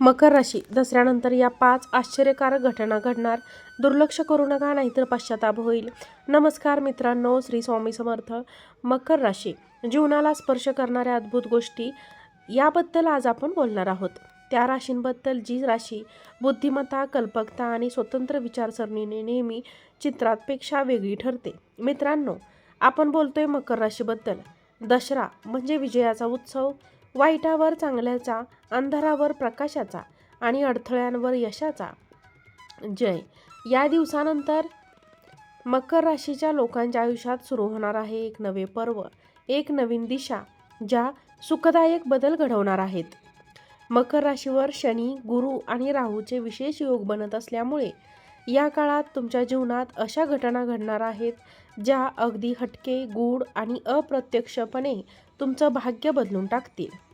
मकर राशी. दसऱ्यानंतर या पाच आश्चर्यकारक घटना घडणार. दुर्लक्ष करू नका नाहीतर पश्चाताप होईल. नमस्कार मित्रांनो श्री स्वामी समर्थ. मकर राशी. जीवनाला स्पर्श करणाऱ्या अद्भुत गोष्टी याबद्दल आज आपण बोलणार आहोत. त्या राशींबद्दल जी राशी बुद्धिमत्ता कल्पकता आणि स्वतंत्र विचारसरणीने नेहमी चित्रातपेक्षा वेगळी ठरते. मित्रांनो आपण बोलतोय मकर राशीबद्दल. दसरा म्हणजे विजयाचा उत्सव. वाईटावर चांगल्याचा अंधारावर प्रकाशाचा आणि अडथळ्यांवर यशाचा. जय. या दिवसानंतर मकर राशीच्या लोकांच्या आयुष्यात सुरू होणार आहे एक नवे पर्व एक नवीन दिशा ज्या सुखदायक बदल घडवणार आहेत. मकर राशीवर शनी गुरु आणि राहूचे विशेष योग बनत असल्यामुळे या काळात तुमच्या जीवनात अशा घटना घडणार आहेत ज्या अगदी हटके गूढ आणि अप्रत्यक्षपणे तुमचं भाग्य बदलून टाकतील.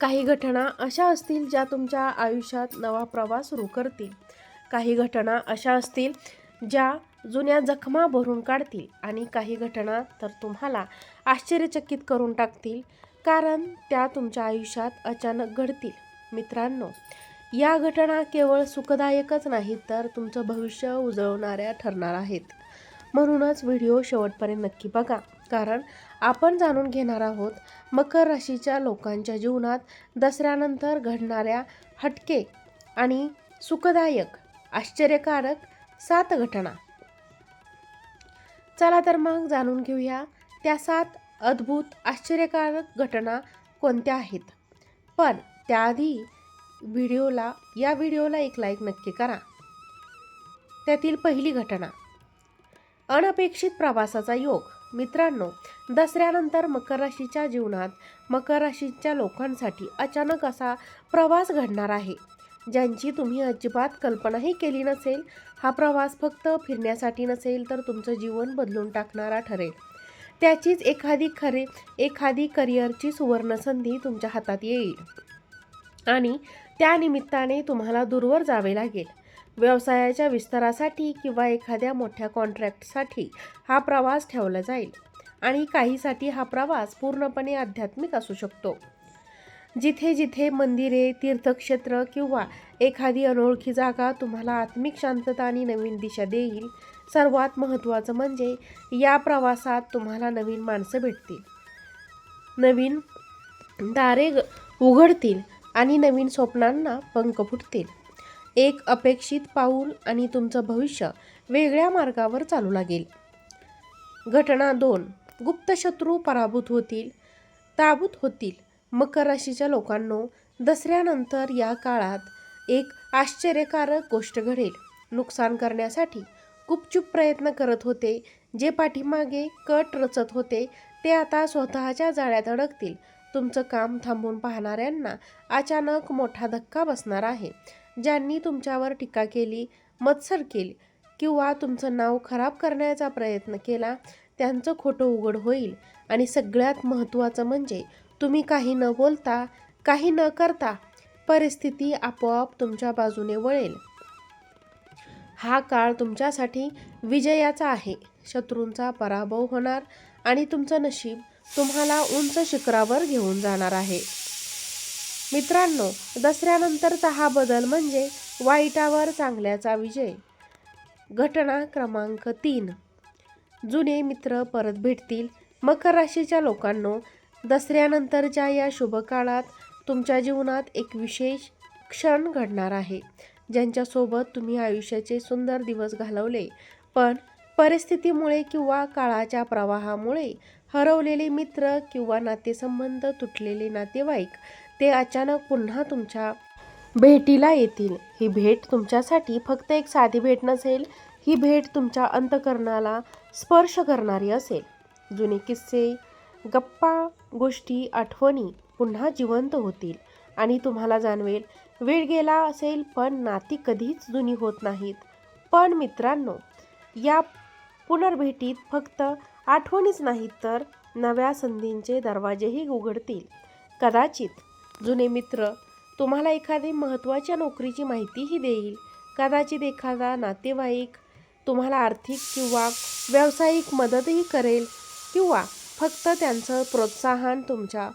काही घटना अशा असतील ज्या तुमच्या आयुष्यात नवा प्रवास सुरू करतील. काही घटना अशा असतील ज्या जुन्या जखमा भरून काढतील आणि काही घटना तर तुम्हाला आश्चर्यचकित करून टाकतील कारण त्या तुमच्या आयुष्यात अचानक घडतील. मित्रांनो या घटना केवळ सुखदायकच नाहीत तर तुमचं भविष्य उजळवणाऱ्या ठरणार आहेत. म्हणूनच व्हिडिओ शेवटपर्यंत नक्की बघा. कारण आपण जाणून घेणार आहोत मकर राशीच्या लोकांच्या जीवनात दसऱ्यानंतर घडणाऱ्या हटके आणि सुखदायक आश्चर्यकारक सात घटना. चला तर मग जाणून घेऊया त्या सात अद्भुत आश्चर्यकारक घटना कोणत्या आहेत. पण त्याआधी व्हिडिओला या व्हिडिओला एक लाईक नक्की करा. त्यातील पहिली घटना. अनपेक्षित प्रवासाचा योग. मित्रांनो दसऱ्यानंतर मकर राशीच्या जीवनात मकर राशीच्या लोकांसाठी अचानक असा प्रवास घडणार आहे. ज्यांची तुम्ही अजिबात कल्पनाही केली नसेल हा प्रवास फक्त फिरण्यासाठी नसेल तर तुमचं जीवन बदलून टाकणारा ठरेल. त्याचीच एखादी खरे एखादी करिअरची सुवर्णसंधी तुमच्या हातात येईल. आणि त्यानिमित्ताने तुम्हाला दूरवर जावे लागेल. व्यवसायाच्या विस्तारासाठी किंवा एखाद्या मोठ्या कॉन्ट्रॅक्टसाठी हा प्रवास ठेवला जाईल. आणि काहीसाठी हा प्रवास पूर्णपणे आध्यात्मिक असू शकतो. जिथे जिथे मंदिरे तीर्थक्षेत्र किंवा एखादी अनोळखी जागा तुम्हाला आत्मिक शांतता आणि नवीन दिशा देईल सर्वात महत्त्वाचं म्हणजे या प्रवासात तुम्हाला नवीन माणसं भेटतील. नवीन दारे ग- उघडतील आणि नवीन स्वप्नांना पंख फुटतील. एक अपेक्षित पाऊल आणि तुमचं भविष्य वेगळ्या मार्गावर चालू लागेल. घटना दोन. गुप्त शत्रू पराभूत होतील ताबूत होतील. मकर राशीच्या लोकांनो दसऱ्यानंतर या काळात एक आश्चर्यकारक गोष्ट घडेल. नुकसान करण्यासाठी गुपचूप प्रयत्न करत होते. जे पाठीमागे कट रचत होते ते आता स्वतःच्या जाळ्यात अडकतील. तुमचं काम थांबून पाहणाऱ्यांना अचानक मोठा धक्का बसणार आहे. ज्यांनी तुमच्यावर टीका केली मत्सर केली किंवा तुमचं नाव खराब करण्याचा प्रयत्न केला त्यांचं खोटं उघड होईल. आणि सगळ्यात महत्त्वाचं म्हणजे तुम्ही काही न बोलता काही न करता परिस्थिती आपोआप तुमच्या बाजूने वळेल. हा काळ तुमच्यासाठी विजयाचा आहे. शत्रूंचा पराभव होणार आणि तुमचं नशीब तुम्हाला उंच शिखरावर घेऊन जाणार आहे. मित्रांनो दसऱ्यानंतरचा हा बदल म्हणजे वाईटावर चांगल्याचा विजय. घटना क्रमांक तीन. जुने मित्र परत भेटतील. मकर राशीच्या लोकांनो दसऱ्यानंतरच्या या शुभ काळात तुमच्या जीवनात एक विशेष क्षण घडणार आहे. ज्यांच्यासोबत तुम्ही आयुष्याचे सुंदर दिवस घालवले पण परिस्थितीमुळे किंवा काळाच्या प्रवाहामुळे हरवलेले मित्र किंवा नातेसंबंध तुटलेले नातेवाईक ते अचानक पुन्हा तुमच्या भेटीला येतील. ही भेट तुमच्यासाठी फक्त एक साधी भेट नसेल ही भेट तुमच्या अंतकरणाला स्पर्श करणारी असेल. जुने किस्से गप्पा गोष्टी आठवणी पुन्हा जिवंत होतील आणि तुम्हाला जाणवेल वेळ गेला असेल पण नाती कधीच जुनी होत नाहीत. पण मित्रांनो या पुनर्भेटीत फक्त आठवणीच नाहीत तर नव्या संधींचे दरवाजेही उघडतील. कदाचित जुने मित्र तुम्हाला एखादी महत्त्वाच्या नोकरीची माहितीही देईल. कदाचित एखादा नातेवाईक तुम्हाला आर्थिक किंवा व्यावसायिक मदतही करेल किंवा फक्त त्यांचं प्रोत्साहन तुमच्या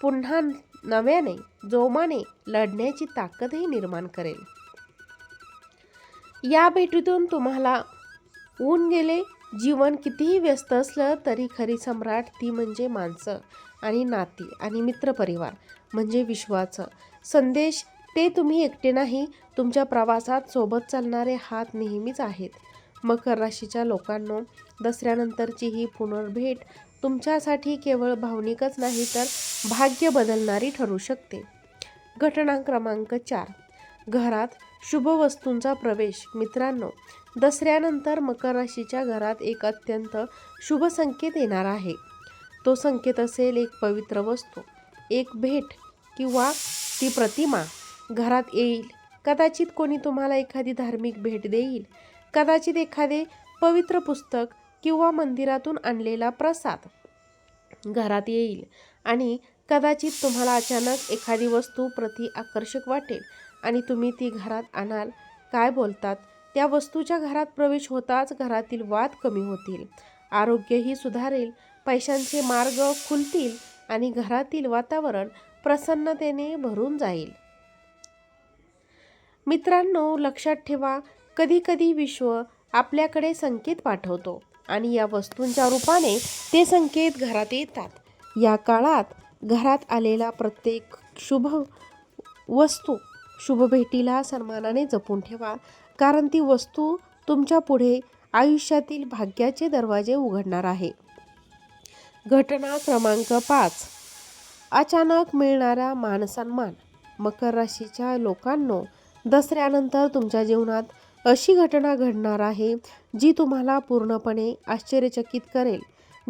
पुन्हा नव्याने जोमाने लढण्याची ताकदही निर्माण करेल. या भेटीतून तुम्हाला ऊन गेले जीवन कितीही व्यस्त असलं तरी खरी सम्राट ती म्हणजे माणसं आणि नाती आणि मित्रपरिवार म्हणजे विश्वाचं. संदेश ते तुम्ही एकटे नाही तुमच्या प्रवासात सोबत चालणारे हात नेहमीच आहेत. मकर राशीच्या लोकांनो दसऱ्यानंतरची ही पुनर्भेट तुमच्यासाठी केवळ भावनिकच नाही तर भाग्य बदलणारी ठरू शकते. घटना क्रमांक चार. घरात शुभ वस्तूंचा प्रवेश. मित्रांनो दसऱ्यानंतर मकर राशीच्या घरात एक अत्यंत शुभ संकेत येणार आहे. तो संकेत असेल एक पवित्र वस्तू एक भेट किंवा ती प्रतिमा. घरात येईल. कदाचित कोणी तुम्हाला एखादी धार्मिक भेट देईल. कदाचित एखादे पवित्र पुस्तक किंवा मंदिरातून आणलेला प्रसाद. घरात येईल आणि कदाचित तुम्हाला अचानक एखादी वस्तू प्रति आकर्षक वाटेल आणि तुम्ही ती घरात आणाल. काय बोलतात? त्या वस्तूच्या घरात प्रवेश होताच घरातील वाद कमी होतील. आरोग्यही सुधारेल पैशांचे मार्ग खुलतील आणि घरातील वातावरण प्रसन्नतेने भरून जाईल. मित्रांनो लक्षात ठेवा कधी कधी विश्व आपल्याकडे संकेत पाठवतो आणि या वस्तूंच्या रूपाने ते संकेत घरात येतात. या काळात घरात आलेला प्रत्येक शुभ वस्तू शुभ भेटीला सन्मानाने जपून ठेवा. कारण ती वस्तू तुमच्यापुढे आयुष्यातील भाग्याचे दरवाजे उघडणार आहे. घटना क्रमांक पाच. अचानक मिळणारा मानसन्मान. मकर राशीच्या लोकांनो दसऱ्यानंतर तुमच्या जीवनात अशी घटना घडणार आहे जी तुम्हाला पूर्णपणे आश्चर्यचकित करेल.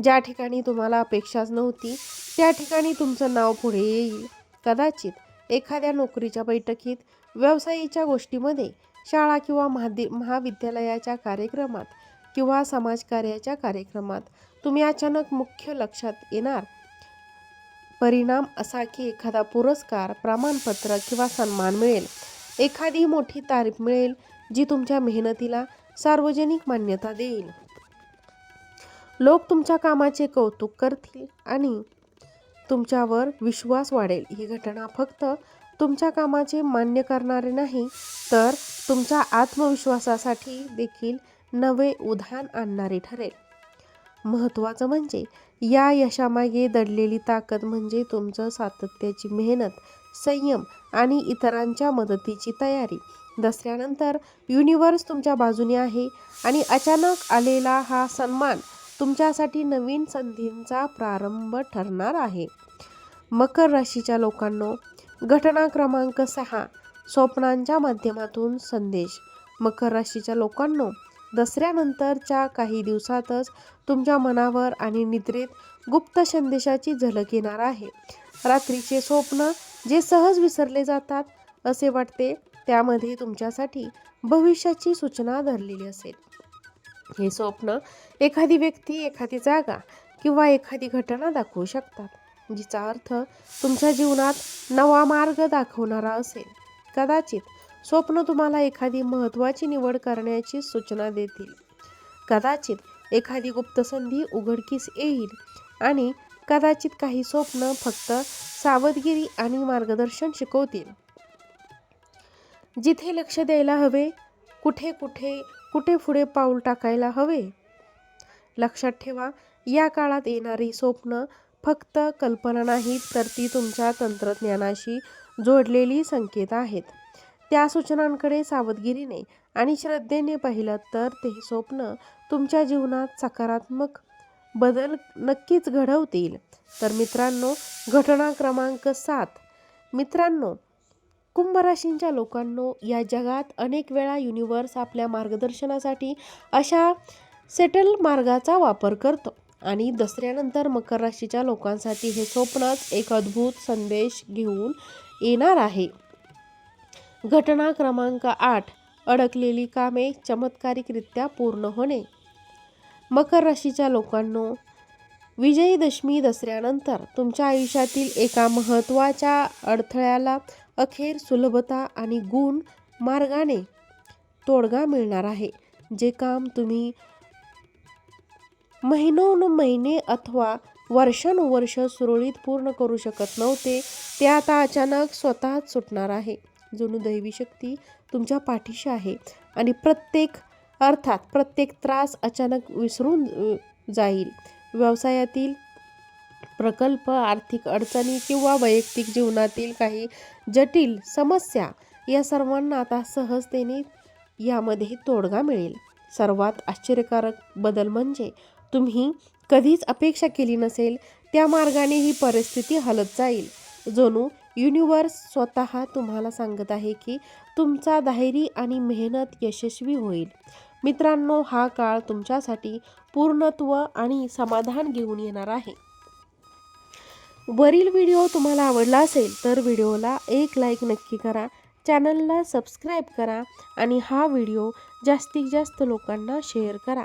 ज्या ठिकाणी तुम्हाला अपेक्षाच नव्हती त्या ठिकाणी तुमचं नाव पुढे येईल. कदाचित एखाद्या नोकरीच्या बैठकीत व्यवसायीच्या गोष्टीमध्ये शाळा किंवा महादि महाविद्यालयाच्या कार्यक्रमात किंवा समाजकार्याच्या कार्यक्रमात तुम्ही अचानक मुख्य लक्षात येणार. परिणाम असा की एखादा पुरस्कार प्रमाणपत्र किंवा सन्मान मिळेल. एखादी मोठी तारीफ मिळेल जी तुमच्या मेहनतीला सार्वजनिक मान्यता देईल. लोक तुमच्या कामाचे कौतुक करतील आणि तुमच्यावर विश्वास वाढेल. ही घटना फक्त तुमच्या कामाचे मान्य करणारे नाही तर तुमच्या आत्मविश्वासासाठी देखील नवे उधाण आणणारे ठरेल. महत्त्वाचं म्हणजे या यशामागे दडलेली ताकद म्हणजे तुमचं सातत्याची मेहनत संयम आणि इतरांच्या मदतीची तयारी. दसऱ्यानंतर युनिवर्स तुमच्या बाजूने आहे आणि अचानक आलेला हा सन्मान तुमच्यासाठी नवीन संधींचा प्रारंभ ठरणार आहे. मकर राशीच्या लोकांनो घटना क्रमांक सहा स्वप्नांच्या माध्यमातून संदेश. मकर राशीच्या लोकांनो दसऱ्यानंतरच्या काही दिवसातच तुमच्या मनावर आणि निद्रेत गुप्त संदेशाची झलक येणार आहे. रात्रीचे स्वप्न जे सहज विसरले जातात असे वाटते त्यामध्ये तुमच्यासाठी भविष्याची सूचना धरलेली असेल. हे स्वप्न एखादी व्यक्ती एखादी जागा किंवा एखादी घटना दाखवू शकतात. जिचा अर्थ तुमच्या जीवनात नवा मार्ग दाखवणारा असेल. कदाचित स्वप्न तुम्हाला एखादी महत्त्वाची निवड करण्याची सूचना देतील. कदाचित एखादी गुप्त संधी उघडकीस येईल आणि कदाचित काही स्वप्न फक्त सावधगिरी आणि मार्गदर्शन शिकवतील. जिथे लक्ष द्यायला हवे कुठे कुठे कुठे पुढे पाऊल टाकायला हवे? लक्षात ठेवा या काळात येणारी स्वप्न फक्त कल्पना नाहीत तर ती तुमच्या तंत्रज्ञानाशी जोडलेली संकेत आहेत. त्या सूचनांकडे सावधगिरीने आणि श्रद्धेने पाहिलं तर ते स्वप्न तुमच्या जीवनात सकारात्मक बदल नक्कीच घडवतील. तर मित्रांनो घटना क्रमांक सात. मित्रांनो कुंभराशींच्या लोकांनो या जगात अनेक वेळा युनिवर्स आपल्या मार्गदर्शनासाठी अशा सेटल मार्गाचा वापर करतो. आणि दसऱ्यानंतर मकर राशीच्या लोकांसाठी हे स्वप्नच एक अद्भुत संदेश घेऊन येणार आहे. घटना क्रमांक आठ अडकलेली कामे चमत्कारिकरित्या पूर्ण होणे. मकर राशीच्या लोकांनो विजयदशमी दसऱ्यानंतर तुमच्या आयुष्यातील एका महत्त्वाच्या अडथळ्याला अखेर सुलभता आणि गुण मार्गाने तोडगा मिळणार आहे. जे काम तुम्ही महिनोन महिने अथवा वर्षानुवर्ष सुरळीत पूर्ण करू शकत नव्हते ते आता अचानक स्वतःच सुटणार आहे. जणू दैवी शक्ती तुमच्या पाठीशी आहे आणि प्रत्येक अर्थात प्रत्येक त्रास अचानक विसरून जाईल. व्यवसायातील प्रकल्प आर्थिक अडचणी किंवा वैयक्तिक जीवनातील काही जटिल समस्या या सर्वांना आता सहजतेने यामध्ये तोडगा मिळेल. सर्वात आश्चर्यकारक बदल म्हणजे तुम्ही कधीच अपेक्षा केली नसेल त्या मार्गाने ही परिस्थिती हलत जाईल. जणू युनिवर्स स्वतः तुम्हाला सांगत आहे की तुमचा धायरी आणि मेहनत यशस्वी होईल. मित्रांनो हा काळ तुमच्यासाठी पूर्णत्व आणि समाधान घेऊन येणार आहे. वरील व्हिडिओ तुम्हाला आवडला असेल तर व्हिडिओला एक लाईक नक्की करा चॅनलला सबस्क्राईब करा आणि हा व्हिडिओ जास्तीत जास्त लोकांना शेअर करा.